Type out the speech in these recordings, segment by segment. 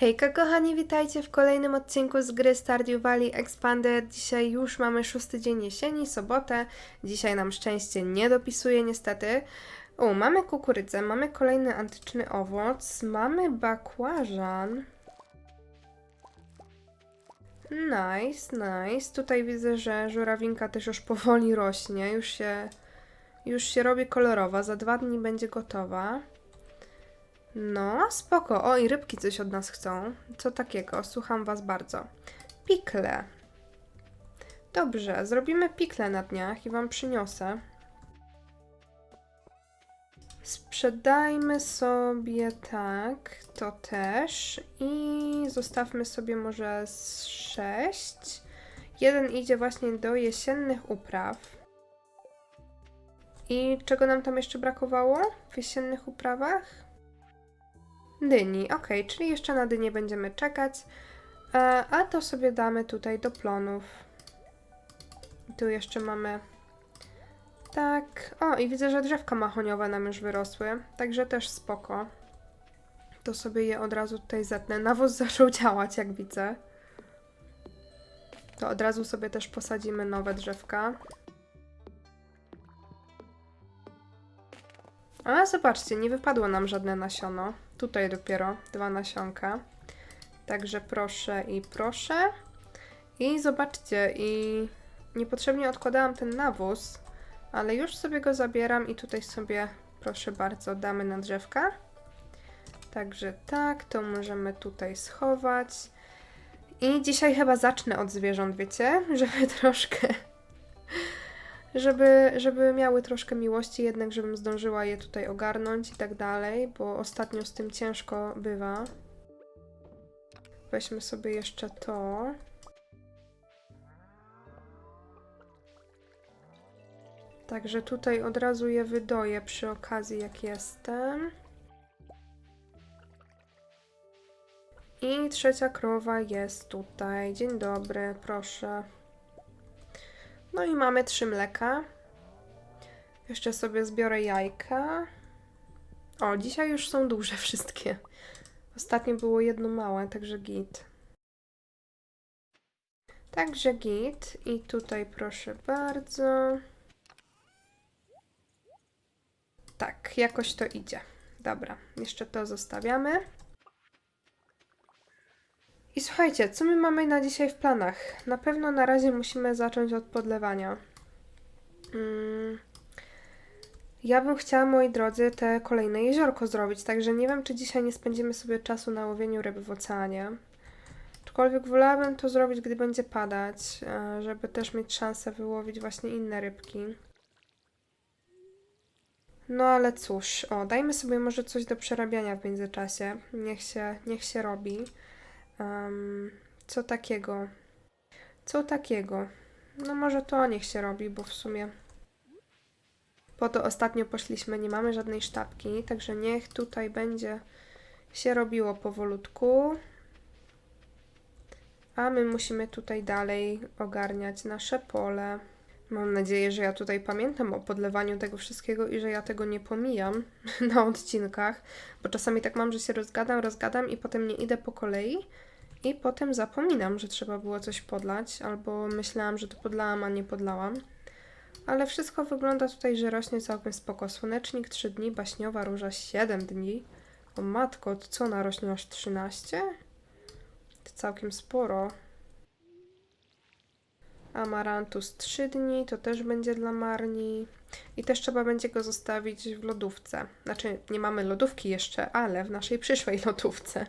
Hejka kochani, witajcie w kolejnym odcinku z gry Stardew Valley Expanded. Dzisiaj już mamy szósty dzień jesieni, sobotę. Dzisiaj nam szczęście nie dopisuje niestety. O, mamy kukurydzę, mamy kolejny antyczny owoc, mamy bakłażan. Nice, nice. Tutaj widzę, że żurawinka też już powoli rośnie, już się, już się robi kolorowa. Za dwa dni będzie gotowa. No, spoko. O, i rybki coś od nas chcą. Co takiego? Słucham was bardzo. Pikle. Dobrze, zrobimy pikle na dniach i wam przyniosę. Sprzedajmy sobie tak, to też i zostawmy sobie może sześć. Jeden idzie właśnie do jesiennych upraw. I czego nam tam jeszcze brakowało w jesiennych uprawach? Dyni, ok, czyli jeszcze na dynię będziemy czekać. E, a to sobie damy tutaj do plonów. Tu jeszcze mamy. Tak. O, i widzę, że drzewka mahoniowe nam już wyrosły. Także też spoko. To sobie je od razu tutaj zetnę. Nawóz zaczął działać, jak widzę. To od razu sobie też posadzimy nowe drzewka. A zobaczcie, nie wypadło nam żadne nasiono. Tutaj dopiero dwa nasionka. Także proszę i proszę. I zobaczcie, i niepotrzebnie odkładałam ten nawóz, ale już sobie go zabieram i tutaj sobie, proszę bardzo, damy na drzewka. Także tak, to możemy tutaj schować. I dzisiaj chyba zacznę od zwierząt, wiecie? Żeby troszkę żeby, żeby miały troszkę miłości, jednak żebym zdążyła je tutaj ogarnąć i tak dalej, bo ostatnio z tym ciężko bywa. Weźmy sobie jeszcze to. Także tutaj od razu je wydoję przy okazji, jak jestem. I trzecia krowa jest tutaj. Dzień dobry, proszę. No i mamy trzy mleka. Jeszcze sobie zbiorę jajka. O, dzisiaj już są duże wszystkie. Ostatnio było jedno małe, także git. Także git. I tutaj proszę bardzo. Tak, jakoś to idzie. Dobra, jeszcze to zostawiamy. I słuchajcie, co my mamy na dzisiaj w planach? Na pewno na razie musimy zacząć od podlewania. Mm. Ja bym chciała, moi drodzy, te kolejne jeziorko zrobić, także nie wiem, czy dzisiaj nie spędzimy sobie czasu na łowieniu ryb w oceanie. Aczkolwiek wolałabym to zrobić, gdy będzie padać, e, żeby też mieć szansę wyłowić właśnie inne rybki. No ale cóż, o, dajmy sobie może coś do przerabiania w międzyczasie. Niech się, niech się robi. Um, co takiego? Co takiego? No może to niech się robi, bo w sumie po to ostatnio poszliśmy, nie mamy żadnej sztabki, także niech tutaj będzie się robiło powolutku. A my musimy tutaj dalej ogarniać nasze pole. Mam nadzieję, że ja tutaj pamiętam o podlewaniu tego wszystkiego i że ja tego nie pomijam na odcinkach, bo czasami tak mam, że się rozgadam, rozgadam i potem nie idę po kolei i potem zapominam, że trzeba było coś podlać, albo myślałam, że to podlałam, a nie podlałam. Ale wszystko wygląda tutaj, że rośnie całkiem spoko. Słonecznik 3 dni, baśniowa róża 7 dni. O matko, to co ona rośnie aż 13? To całkiem sporo. Amarantus 3 dni, to też będzie dla Marni. I też trzeba będzie go zostawić w lodówce. Znaczy, nie mamy lodówki jeszcze, ale w naszej przyszłej lodówce.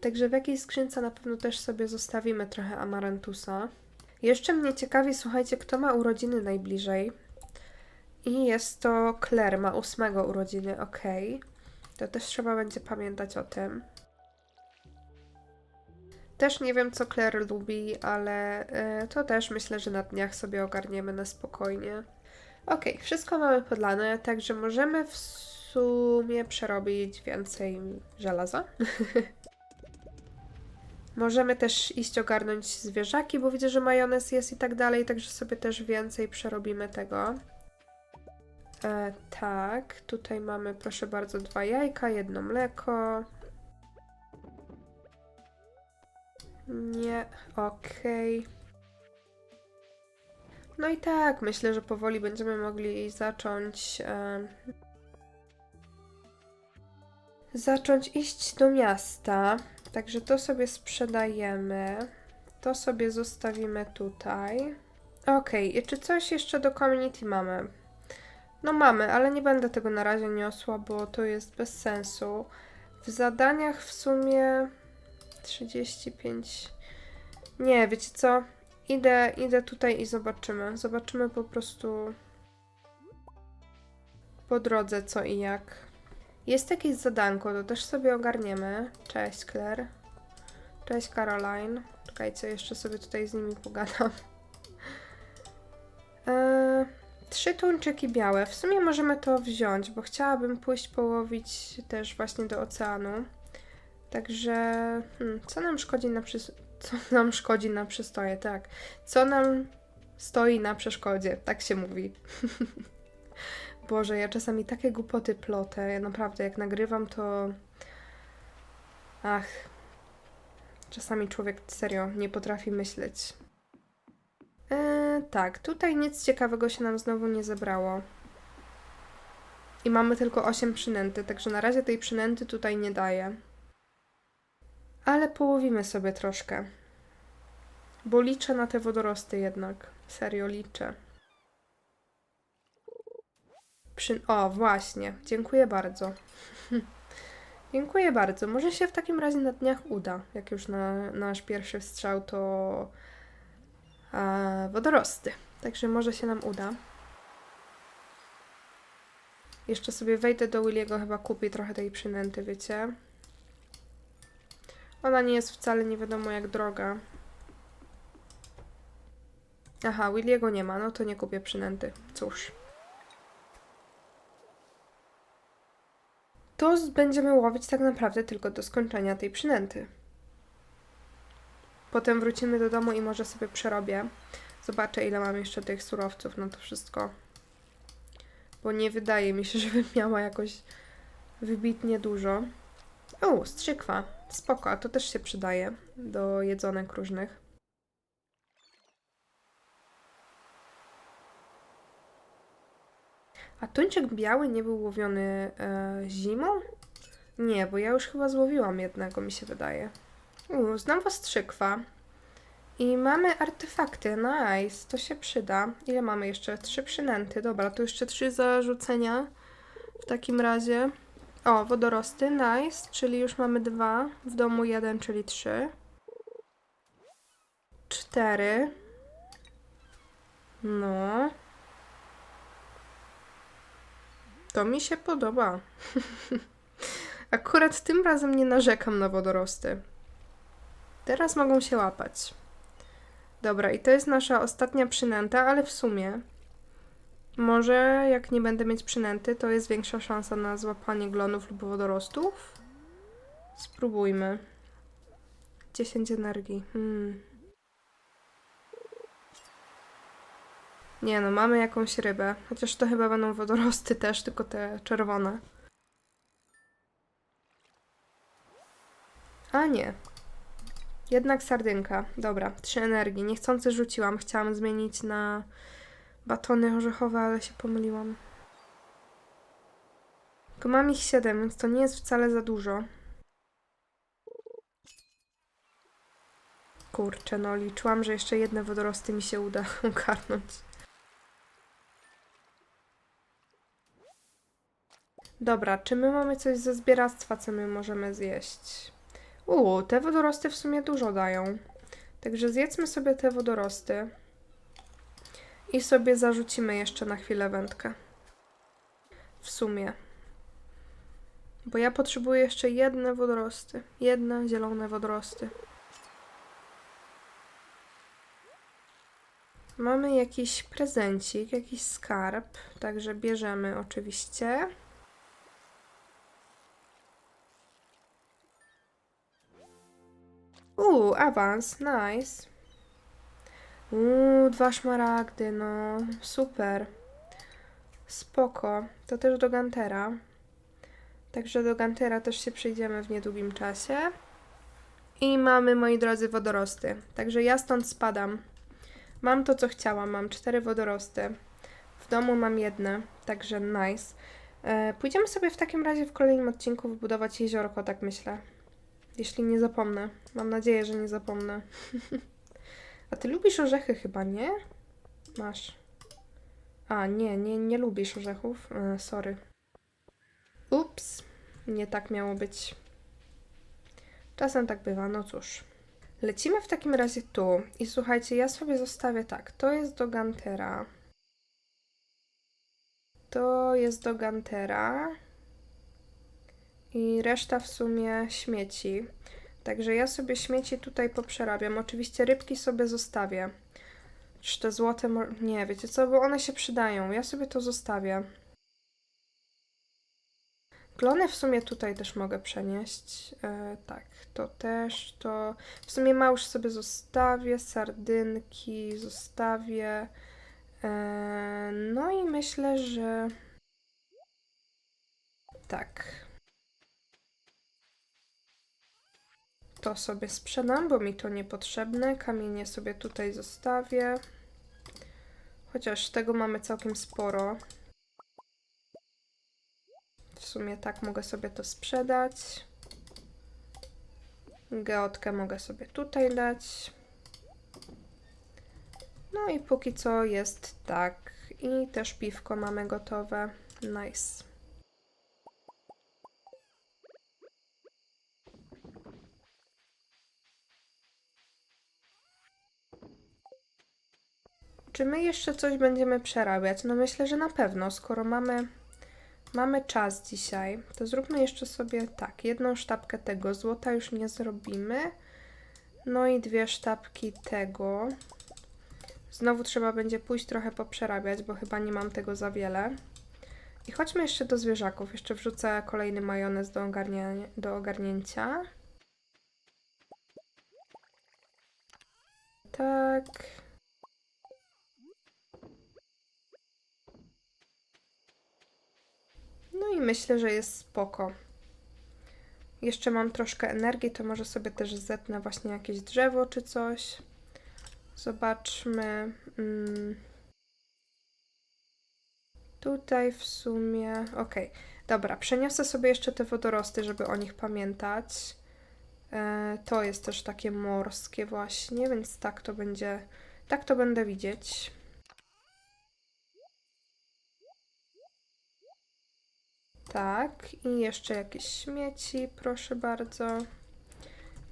Także w jakiejś skrzynce na pewno też sobie zostawimy trochę amarantusa. Jeszcze mnie ciekawi, słuchajcie, kto ma urodziny najbliżej. I jest to Claire, ma ósmego urodziny, ok. To też trzeba będzie pamiętać o tym. Też nie wiem, co Claire lubi, ale y, to też myślę, że na dniach sobie ogarniemy na spokojnie. Ok, wszystko mamy podlane, także możemy w sumie przerobić więcej żelaza. Możemy też iść ogarnąć zwierzaki, bo widzę, że majonez jest i tak dalej, także sobie też więcej przerobimy tego. E, tak, tutaj mamy proszę bardzo dwa jajka, jedno mleko. Nie, okej. No i tak, myślę, że powoli będziemy mogli zacząć. em, zacząć iść do miasta. Także to sobie sprzedajemy. To sobie zostawimy tutaj. Okej, i czy coś jeszcze do community mamy? No mamy, ale nie będę tego na razie niosła, bo to jest bez sensu. W zadaniach w sumie 35. Nie, wiecie co? Idę, idę tutaj i zobaczymy. Zobaczymy po prostu po drodze co i jak. Jest jakieś zadanko, to też sobie ogarniemy. Cześć Claire. Cześć Caroline. Czekajcie, jeszcze sobie tutaj z nimi pogadam. Eee, trzy tuńczyki białe. W sumie możemy to wziąć, bo chciałabym pójść połowić też właśnie do oceanu. Także, hmm, co nam szkodzi na przys- co nam szkodzi na przystoje, tak. Co nam stoi na przeszkodzie, tak się mówi. Boże, ja czasami takie głupoty plotę. Ja naprawdę, jak nagrywam, to. Ach. Czasami człowiek serio nie potrafi myśleć. Eee, tak, tutaj nic ciekawego się nam znowu nie zebrało. I mamy tylko 8 przynęty, także na razie tej przynęty tutaj nie daję. Ale połowimy sobie troszkę. Bo liczę na te wodorosty jednak. Serio liczę. Przy... O, właśnie. Dziękuję bardzo. Dziękuję bardzo. Może się w takim razie na dniach uda. Jak już na nasz pierwszy strzał to e, wodorosty. Także może się nam uda. Jeszcze sobie wejdę do Williego, chyba kupi trochę tej przynęty, wiecie? Ona nie jest wcale nie wiadomo jak droga. Aha, Williego nie ma, no to nie kupię przynęty. Cóż. To będziemy łowić tak naprawdę tylko do skończenia tej przynęty. Potem wrócimy do domu i może sobie przerobię. Zobaczę ile mam jeszcze tych surowców na to wszystko. Bo nie wydaje mi się, żebym miała jakoś wybitnie dużo. O, strzykwa. Spoko, to też się przydaje do jedzonek różnych. A tuńczyk biały nie był łowiony e, zimą? Nie, bo ja już chyba złowiłam jednego, mi się wydaje. U, znowu strzykwa. I mamy artefakty, nice, to się przyda. Ile mamy jeszcze? Trzy przynęty, dobra, to jeszcze trzy zarzucenia w takim razie. O, wodorosty, nice, czyli już mamy dwa. W domu jeden, czyli trzy. Cztery. No. To mi się podoba. Akurat tym razem nie narzekam na wodorosty. Teraz mogą się łapać. Dobra, i to jest nasza ostatnia przynęta, ale w sumie może jak nie będę mieć przynęty, to jest większa szansa na złapanie glonów lub wodorostów. Spróbujmy. 10 energii. Hmm. Nie no, mamy jakąś rybę. Chociaż to chyba będą wodorosty też, tylko te czerwone. A nie. Jednak sardynka. Dobra, trzy energii. Niechcący rzuciłam. Chciałam zmienić na batony orzechowe, ale się pomyliłam. Tylko mam ich 7, więc to nie jest wcale za dużo. Kurczę, no liczyłam, że jeszcze jedne wodorosty mi się uda ogarnąć. Dobra, czy my mamy coś ze zbieractwa, co my możemy zjeść? Uuu, te wodorosty w sumie dużo dają. Także zjedzmy sobie te wodorosty. I sobie zarzucimy jeszcze na chwilę wędkę. W sumie. Bo ja potrzebuję jeszcze jedne wodorosty. Jedne zielone wodorosty. Mamy jakiś prezencik, jakiś skarb, także bierzemy oczywiście. Uuu, awans, nice. Uuu, dwa szmaragdy, no, super. Spoko. To też do Gantera. Także do Gantera też się przejdziemy w niedługim czasie. I mamy, moi drodzy, wodorosty. Także ja stąd spadam. Mam to, co chciałam. Mam cztery wodorosty. W domu mam jedne, także nice. E, pójdziemy sobie w takim razie w kolejnym odcinku wybudować jeziorko, tak myślę. Jeśli nie zapomnę. Mam nadzieję, że nie zapomnę. A ty lubisz orzechy chyba, nie? Masz. A, nie, nie, nie lubisz orzechów. E, sorry. Ups. Nie tak miało być. Czasem tak bywa, no cóż. Lecimy w takim razie tu. I słuchajcie, ja sobie zostawię tak. To jest do Gantera. To jest do Gantera. I reszta w sumie śmieci. Także ja sobie śmieci tutaj poprzerabiam. Oczywiście rybki sobie zostawię. Czy te złote... Nie, wiecie co, bo one się przydają. Ja sobie to zostawię. Glony w sumie tutaj też mogę przenieść. E, tak, to też, to... W sumie małż sobie zostawię, sardynki zostawię. E, no i myślę, że... Tak. To sobie sprzedam, bo mi to niepotrzebne. Kamienie sobie tutaj zostawię. Chociaż tego mamy całkiem sporo. W sumie tak mogę sobie to sprzedać. Geotkę mogę sobie tutaj dać. No i póki co jest tak. I też piwko mamy gotowe. Nice. Czy my jeszcze coś będziemy przerabiać? No myślę, że na pewno, skoro mamy Mamy czas dzisiaj, to zróbmy jeszcze sobie tak, jedną sztabkę tego złota już nie zrobimy. No i dwie sztabki tego. Znowu trzeba będzie pójść trochę poprzerabiać, bo chyba nie mam tego za wiele. I chodźmy jeszcze do zwierzaków. Jeszcze wrzucę kolejny majonez do, do ogarnięcia. Tak. No i myślę, że jest spoko. Jeszcze mam troszkę energii, to może sobie też zetnę właśnie jakieś drzewo czy coś. Zobaczmy. Mm. Tutaj w sumie. Ok, dobra, przeniosę sobie jeszcze te wodorosty, żeby o nich pamiętać. E, to jest też takie morskie, właśnie, więc tak to będzie. Tak to będę widzieć. Tak, i jeszcze jakieś śmieci, proszę bardzo.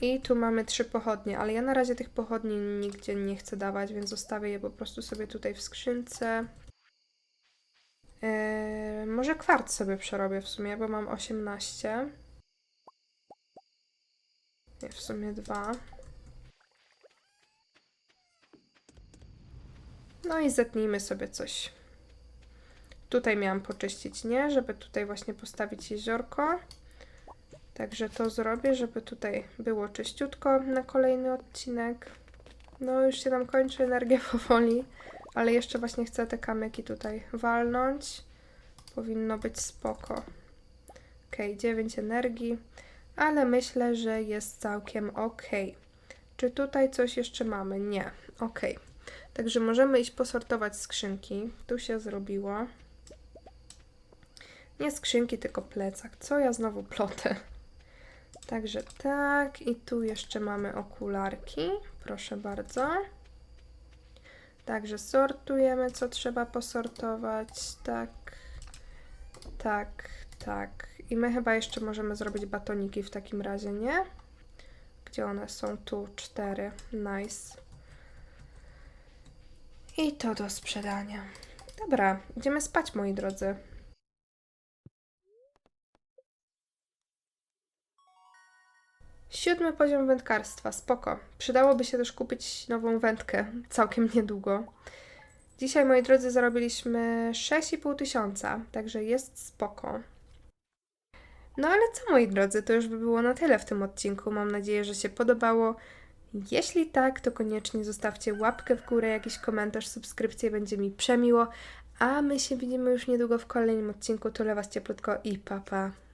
I tu mamy trzy pochodnie, ale ja na razie tych pochodni nigdzie nie chcę dawać, więc zostawię je po prostu sobie tutaj w skrzynce. Eee, może kwarc sobie przerobię w sumie, bo mam 18. Nie, w sumie dwa. No i zetnijmy sobie coś. Tutaj miałam poczyścić, nie? Żeby tutaj właśnie postawić jeziorko. Także to zrobię, żeby tutaj było czyściutko na kolejny odcinek. No już się nam kończy energia powoli, ale jeszcze właśnie chcę te kamyki tutaj walnąć. Powinno być spoko. Ok, 9 energii, ale myślę, że jest całkiem ok. Czy tutaj coś jeszcze mamy? Nie. Ok. Także możemy iść posortować skrzynki. Tu się zrobiło. Nie skrzynki, tylko plecak. Co ja znowu plotę? Także tak. I tu jeszcze mamy okularki. Proszę bardzo. Także sortujemy, co trzeba posortować. Tak, tak, tak. I my chyba jeszcze możemy zrobić batoniki w takim razie, nie? Gdzie one są? Tu, cztery. Nice. I to do sprzedania. Dobra, idziemy spać, moi drodzy. Siódmy poziom wędkarstwa, spoko. Przydałoby się też kupić nową wędkę całkiem niedługo. Dzisiaj, moi drodzy, zarobiliśmy 6,5 tysiąca, także jest spoko. No ale co, moi drodzy, to już by było na tyle w tym odcinku. Mam nadzieję, że się podobało. Jeśli tak, to koniecznie zostawcie łapkę w górę, jakiś komentarz, subskrypcję, będzie mi przemiło. A my się widzimy już niedługo w kolejnym odcinku. Tule Was cieplutko i papa. Pa.